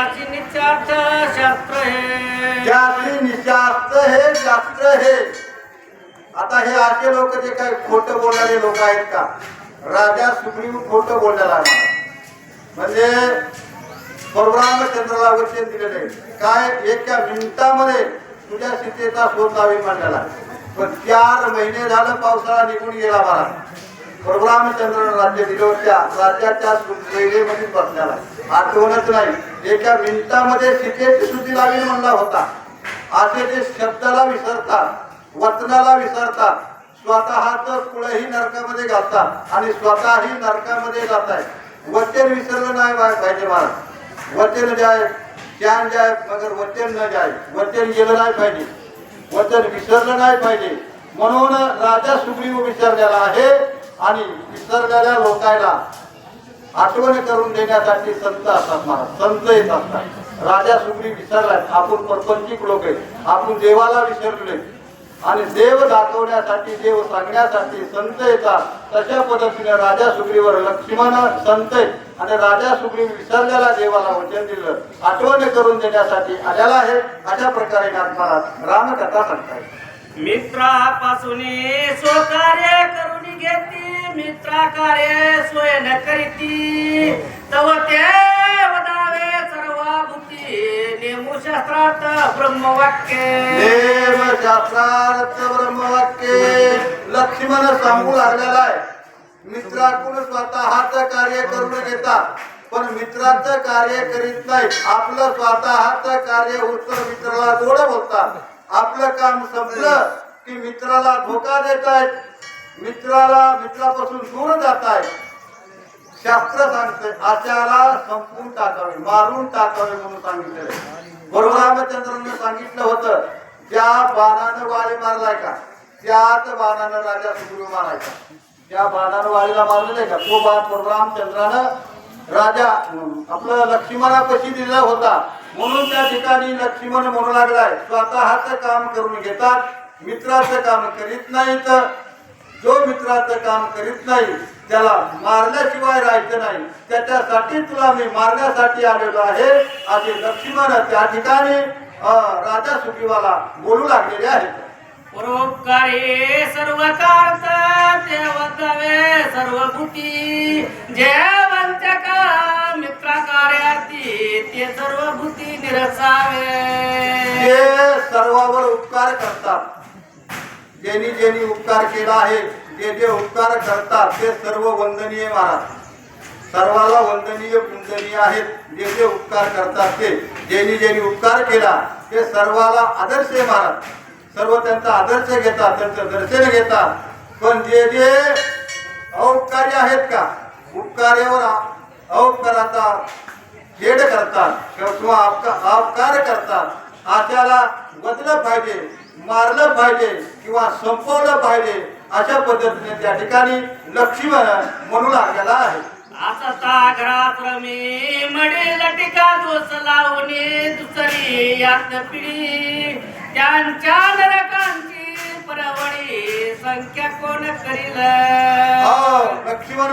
ज्याची निश्चार्थ शास्त्र हे. निशास्त्र हे शास्त्र हे. आता हे असे लोक जे काही खोट बोलणारे लोक आहेत का? राजा सुग्रीव खोट बोलण्याला म्हणजे परशुरामचंद्राला वचन दिलेले काय? एका मिनिटामध्ये तुझ्या सीतेचा शोध लावी मांडलेला पण चार महिने झालं पावसाळा निघून गेला मला परशुरामचंद्रानं राज्य दिलं होत्या राज्याच्या रेल्वेमध्ये बसलेला आठवणच नाही. एका मिनिटामध्ये सीतेची सुधी लागेल म्हणला होता. असे ते शब्दाला विसरतात वचनाला विसरतात. स्वतःच कुळही नरकामध्ये घालतात आणि स्वतःही नरकामध्ये जात आहे वचन विसरलं नाही पाहिजे महाराज. वचन जाय ज्ञान जाय मगर वचन न जाय. वचन गेलं नाही पाहिजे. वचन विसरलं नाही पाहिजे. म्हणून राजा सुग्रीव विसरलेला आहे आणि विसरलेल्या लोकायला आठवण करून देण्यासाठी संत असतात महाराज. संत येत असतात. राजा सुग्री विसरलाय. आपण परपंचिक लोक आहेत. आपण देवाला विसरलोय. आणि देव दाखवण्यासाठी देव सांगण्यासाठी संत येतात. तशा पद्धतीने राजा सुग्रीवर लक्ष्मण संत आणि राजा सुग्री विसरलेला देवाला वचन दिलं. आठवण करून देण्यासाठी आलेला आहे. अशा प्रकारे महाराज रामकथा सांगतायत. मित्रापासून स्वकार्य करून घेती. मित्रा कार्य सोय न करीती. तव ते वदावे सर्व भूती नेमू शास्त्रार्थ ब्रह्मवाक्य. नेम शास्त्रार्थ ब्रह्मवाक्य. लक्ष्मण सांगू लागलेला आहे. मित्राकडून स्वतःच कार्य करून घेतात पण मित्राचं कार्य करीत नाही. आपलं स्वतःच कार्य उत्तर मित्राला जोड बोलतात. आपलं काम संपलं की मित्राला धोका देत आहेत मित्राला मित्रापासून दूर जात आहेत शास्त्र सांगते आचारा संपून टाकावे मारून टाकावे म्हणून सांगितलेले बरोबर रामचंद्रांनी सांगितलं होतं ज्या बाणानं वाळी मारलाय का? त्याच बाणानं राजा सुग्रीव मारायचा. त्या बाणानं वाळीला मारलेलं का? तो बाण बरोबर रामचंद्रानं राजा अं, लक्ष्मणा कशी दिला होता. म्हणून त्या ठिकाणी लक्ष्मण म्हणू लागलाय स्वतःच काम करून घेतात मित्राचं काम करीत नाहीत जो मित्राचं काम करीत नाही त्याला मारल्याशिवाय राहायचं नाही. त्याच्यासाठी तुला मी मारण्यासाठी आलेलो आहे. असे लक्ष्मण त्या ठिकाणी राजा सुखीवाला बोलू लागलेले आहेत. परोपकारी सर्व कार्त देवतवे सर्व कुटी जय ते सर्व भूती निरसावे. ते सर्वावर उपकार करतात. ज्यांनी ज्यांनी उपकार केला आहे जे जे उपकार करतात ते सर्व वंदनीय महाराज. सर्वाला वंदनीय पुंजनीय आहेत जे जे उपकार करतात ते. ज्यांनी ज्यांनी उपकार केला ते सर्वाला आदर्श महाराज. सर्व त्यांचा आदर्श घेतात त्यांचं दर्शन घेतात. पण जे जे औपकार्य आहेत का उपकार्यावर औपकाराचा खेळ करतात किंवा अपका- अपकार करतात. आशाला बदलं पाहिजे मारलं पाहिजे किंवा संपवलं पाहिजे अशा पद्धतीने त्या ठिकाणी लक्ष्मण म्हणू लागलेला आहे. असता घरात रमी मडी लटिका दोष लावणे दुसरी यात पिढी. त्यांच्या नरकांची परवडी संख्या कोण करील? हो, लक्ष्मण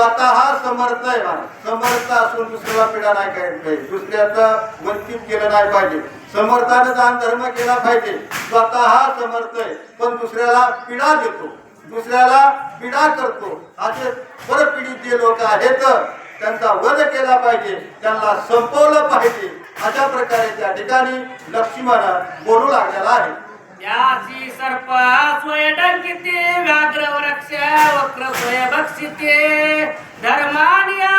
स्वतः समर्थ आहे समर्थ असून दुसऱ्याला पिढा नाही करायला पाहिजे दुसऱ्याचं वंचित केलं नाही पाहिजे. समर्थानं दान धर्म केला पाहिजे. स्वतः समर्थ आहे. पण दुसऱ्याला पिढा देतो. दुसऱ्याला पिढा करतो. असे परपिढीत जे लोक आहेत. त्यांचा वध केला पाहिजे. त्यांना संपवलं पाहिजे. अशा प्रकारे त्या ठिकाणी लक्ष्मण बोलू लागलेला आहे. याची वक्र स्वय भक्षिते धर्मानिया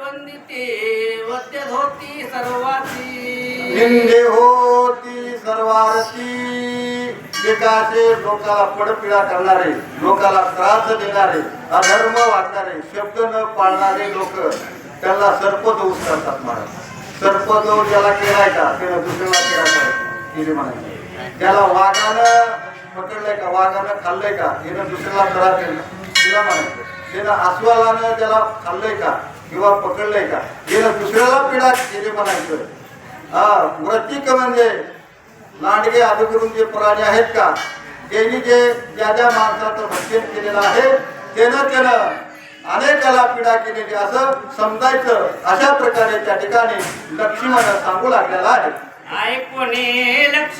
वंदिते वद्य धोती सर्वाची निंदे होती सर्वारती विकासे लोकाला पडपिडा करणारे लोकाला त्रास देणारे अधर्म वागणारे शब्द न पाळणारे लोक त्याला सर्पदोष करतात महाराज. सर्पदोष ज्याला केलाय का त्याला दुसऱ्याला केला काय म्हणायचे त्याला वाघानं पकडलंय का? वाघानं खाल्लंय का? हिनं दुसऱ्याला त्रास दिला तिला म्हणायचं तिनं अस्वलानं त्याला खाल्लंय का? किंवा पकडलंय का? हिनं दुसऱ्याला पिढा केली म्हणायचं. हा व्रतिक म्हणजे लांडगे करून जे प्राणी आहेत का? त्यांनी जे ज्या ज्या माणसाचं भक्षण केलेलं आहे त्यानं त्यानं अनेकाला पिढा केलेली असं समजायचं अशा प्रकारे त्या ठिकाणी लक्ष्मण सांगू लागलेला आहे. ऐकून लक्ष्मी